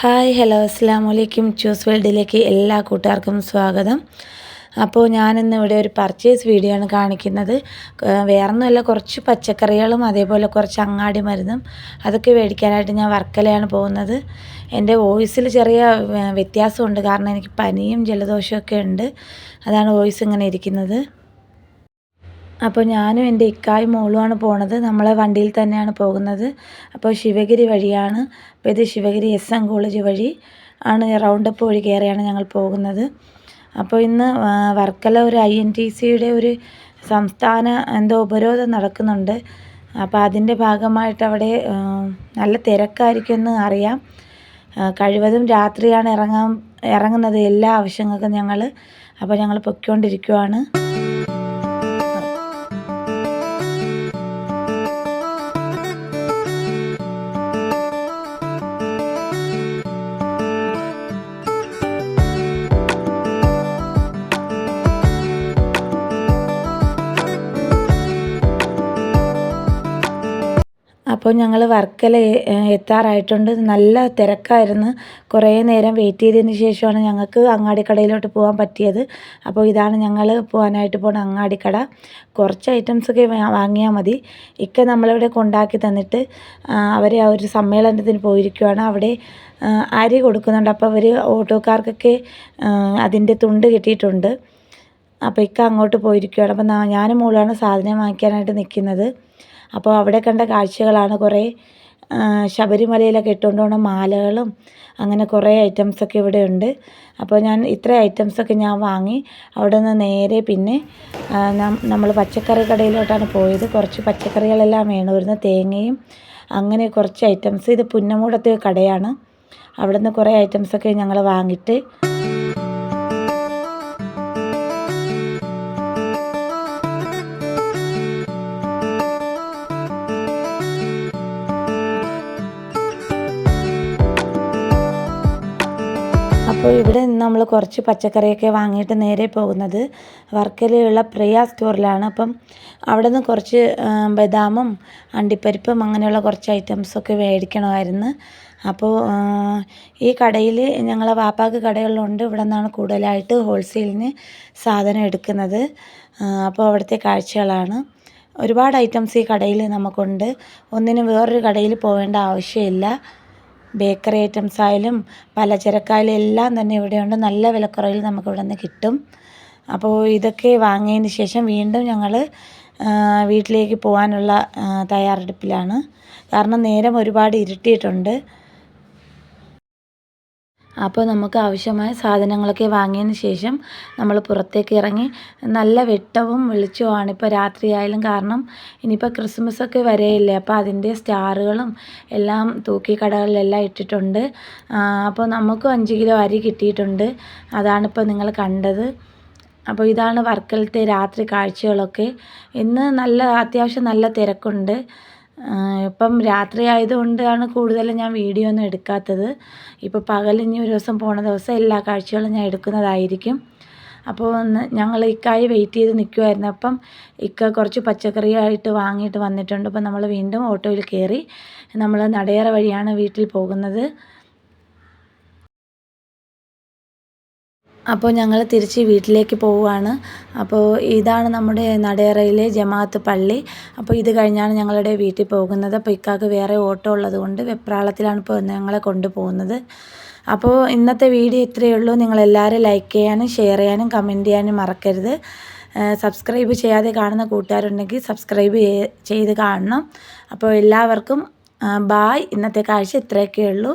Hi hello അസ്സാം വലൈക്കും choose വേൾഡിലേക്ക് എല്ലാ കൂട്ടുകാർക്കും സ്വാഗതം. അപ്പോൾ ഞാനിന്ന് ഇവിടെ ഒരു പർച്ചേസ് വീഡിയോ ആണ് കാണിക്കുന്നത്. വേറൊന്നുമല്ല കുറച്ച് പച്ചക്കറികളും അതേപോലെ കുറച്ച് അങ്ങാടി മരുന്നും അതൊക്കെ മേടിക്കാനായിട്ട് ഞാൻ വർക്കലയാണ് പോകുന്നത്. എന്റെ വോയിസിൽ ചെറിയ വ്യത്യാസമുണ്ട്. കാരണം എനിക്ക് പനിയും ജലദോഷമൊക്കെ ഉണ്ട്. അതാണ് വോയിസ് ഇങ്ങനെ ഇരിക്കുന്നത്. അപ്പോൾ ഞാനും എന്റെ ഇക്കായും മോളുമാണ് പോണത്. നമ്മളെ വണ്ടിയിൽ തന്നെയാണ് പോകുന്നത്. അപ്പോൾ ശിവഗിരി വഴിയാണ്. അപ്പോൾ ഇത് ശിവഗിരി എസ് എം കോളേജ് വഴി ആണ് റൗണ്ട് അപ്പ് വഴി കയറിയാണ് ഞങ്ങൾ പോകുന്നത്. അപ്പോൾ ഇന്ന് വർക്കല ഒരു ഐ എൻ ടി സിയുടെ ഒരു സംസ്ഥാന എന്തോ ഉപരോധം നടക്കുന്നുണ്ട്. അപ്പോൾ അതിന്റെ ഭാഗമായിട്ട് അവിടെ നല്ല തിരക്കായിരിക്കുമെന്ന് അറിയാം. കഴിവതും രാത്രിയാണ് ഇറങ്ങാൻ ഇറങ്ങുന്നത് എല്ലാ ആവശ്യങ്ങൾക്കും ഞങ്ങൾ. അപ്പോൾ ഞങ്ങൾ പൊയ്ക്കൊണ്ടിരിക്കുവാണ്. അപ്പോൾ ഞങ്ങൾ വർക്കല എത്താറായിട്ടുണ്ട്. നല്ല തിരക്കായിരുന്നു. കുറേ നേരം വെയിറ്റ് ചെയ്തതിന് ശേഷമാണ് ഞങ്ങൾക്ക് അങ്ങാടിക്കടയിലോട്ട് പോകാൻ പറ്റിയത്. അപ്പോൾ ഇതാണ് ഞങ്ങൾ പോകാനായിട്ട് പോകുന്ന അങ്ങാടിക്കട. കുറച്ച് ഐറ്റംസൊക്കെ വാങ്ങിയാൽ മതി. ഇക്ക നമ്മളിവിടെ കൊണ്ടാക്കി തന്നിട്ട് അവരെ ആ ഒരു സമ്മേളനത്തിന് പോയിരിക്കുവാണ്. അവിടെ അരി കൊടുക്കുന്നുണ്ട്. അപ്പോൾ അവർ ഓട്ടോക്കാർക്കൊക്കെ അതിന്റെ തുണ്ട് കിട്ടിയിട്ടുണ്ട്. അപ്പോൾ ഇക്ക അങ്ങോട്ട് പോയിരിക്കുകയാണ് അപ്പോൾ ഞാനും മോളാണ് സാധനം വാങ്ങിക്കാനായിട്ട് നിൽക്കുന്നത്. അപ്പോൾ അവിടെ കണ്ട കാഴ്ചകളാണ് കുറേ ശബരിമലയിലൊക്കെ ഇട്ടുകൊണ്ട് പോകുന്ന മാലകളും അങ്ങനെ കുറേ ഐറ്റംസൊക്കെ ഇവിടെ ഉണ്ട്. അപ്പോൾ ഞാൻ ഇത്ര ഐറ്റംസൊക്കെ ഞാൻ വാങ്ങി. അവിടെ നിന്ന് നേരെ പിന്നെ നമ്മൾ പച്ചക്കറി കടയിലോട്ടാണ് പോയത്. കുറച്ച് പച്ചക്കറികളെല്ലാം വേണമായിരുന്നു തേങ്ങയും അങ്ങനെ കുറച്ച് ഐറ്റംസ്. ഇത് പുന്നമൂടത്തെ കടയാണ്. അവിടെ നിന്ന് കുറേ ഐറ്റംസൊക്കെ ഞങ്ങൾ വാങ്ങിയിട്ട് അപ്പോൾ ഇവിടെ നിന്ന് നമ്മൾ കുറച്ച് പച്ചക്കറിയൊക്കെ വാങ്ങിയിട്ട് നേരെ പോകുന്നത് വർക്കലയുള്ള പ്രിയ സ്റ്റോറിലാണ്. അപ്പം അവിടെ നിന്ന് കുറച്ച് ബദാമും അണ്ടിപ്പരിപ്പും അങ്ങനെയുള്ള കുറച്ച് ഐറ്റംസൊക്കെ മേടിക്കണമായിരുന്നു. അപ്പോൾ ഈ കടയിൽ ഞങ്ങളെ വാപ്പാക്ക് കടകളിലുണ്ട് ഇവിടെ നിന്നാണ് കൂടുതലായിട്ട് ഹോൾസെയിലിന് സാധനം എടുക്കുന്നത്. അപ്പോൾ അവിടുത്തെ കാഴ്ചകളാണ്. ഒരുപാട് ഐറ്റംസ് ഈ കടയിൽ നമുക്കുണ്ട്. ഒന്നിനും വേറൊരു കടയിൽ പോകേണ്ട ആവശ്യമില്ല. ബേക്കറി ഐറ്റംസ് ആയാലും പലചരക്കായാലും എല്ലാം തന്നെ ഇവിടെയുണ്ട്. നല്ല വിലക്കുറവിൽ നമുക്ക് ഇവിടെ നിന്ന് കിട്ടും. അപ്പോൾ ഇതൊക്കെ വാങ്ങിയതിന് ശേഷം വീണ്ടും ഞങ്ങൾ വീട്ടിലേക്ക് പോകാനുള്ള തയ്യാറെടുപ്പിലാണ്. കാരണം നേരം ഒരുപാട് ഇരുട്ടിയിട്ടുണ്ട്. അപ്പോൾ നമുക്ക് ആവശ്യമായ സാധനങ്ങളൊക്കെ വാങ്ങിയതിന് ശേഷം നമ്മൾ പുറത്തേക്ക് ഇറങ്ങി നല്ല വെട്ടവും വെളിച്ചവുമാണ് ഇപ്പോൾ രാത്രിയായാലും കാരണം ഇനിയിപ്പോൾ ക്രിസ്മസ് ഒക്കെ വരെയില്ലേ അപ്പോൾ അതിന്റെ സ്റ്റാറുകളും എല്ലാം തൂക്കി കടകളിലെല്ലാം ഇട്ടിട്ടുണ്ട്. അപ്പോൾ നമുക്കും അഞ്ച് കിലോ അരി കിട്ടിയിട്ടുണ്ട്. അതാണിപ്പോൾ നിങ്ങൾ കണ്ടത്. അപ്പോൾ ഇതാണ് വർക്കലത്തെ രാത്രി കാഴ്ചകളൊക്കെ. ഇന്ന് നല്ല അത്യാവശ്യം നല്ല തിരക്കുണ്ട്. ഇപ്പം രാത്രി ആയതുകൊണ്ടാണ് കൂടുതലും ഞാൻ വീഡിയോ ഒന്നും എടുക്കാത്തത്. ഇപ്പോൾ പകൽ ഇനി ഒരു ദിവസം പോണ ദിവസം എല്ലാ കാഴ്ചകളും ഞാൻ എടുക്കുന്നതായിരിക്കും. അപ്പോൾ ഞങ്ങൾ ഇക്കായി വെയിറ്റ് ചെയ്ത് നിൽക്കുമായിരുന്നു അപ്പം ഇക്ക കുറച്ച് പച്ചക്കറിയായിട്ട് വാങ്ങിയിട്ട് വന്നിട്ടുണ്ട്. അപ്പം നമ്മൾ വീണ്ടും ഓട്ടോയിൽ കയറി നമ്മൾ നടയറ വഴിയാണ് വീട്ടിൽ പോകുന്നത്. അപ്പോൾ ഞങ്ങൾ തിരിച്ച് വീട്ടിലേക്ക് പോവുകയാണ്. അപ്പോൾ ഇതാണ് നമ്മുടെ നടയറയിലെ ജമാഅത്ത് പള്ളി. അപ്പോൾ ഇത് കഴിഞ്ഞാണ് ഞങ്ങളുടെ വീട്ടിൽ പോകുന്നത്. അപ്പോൾ ഇക്കാക്ക് വേറെ ഓട്ടോ ഉള്ളതുകൊണ്ട് വെപ്രാളത്തിലാണ് ഇപ്പോൾ ഞങ്ങളെ കൊണ്ടുപോകുന്നത്. അപ്പോൾ ഇന്നത്തെ വീഡിയോ ഇത്രയേ ഉള്ളൂ. നിങ്ങളെല്ലാവരും ലൈക്ക് ചെയ്യാനും ഷെയർ ചെയ്യാനും കമന്റ് ചെയ്യാനും മറക്കരുത്. സബ്സ്ക്രൈബ് ചെയ്യാതെ കാണുന്ന കൂട്ടുകാരുണ്ടെങ്കിൽ സബ്സ്ക്രൈബ് ചെയ്ത് കാണണം. അപ്പോൾ എല്ലാവർക്കും ബായ് ഇന്നത്തെ കാഴ്ച ഇത്രയൊക്കെ ഉള്ളൂ.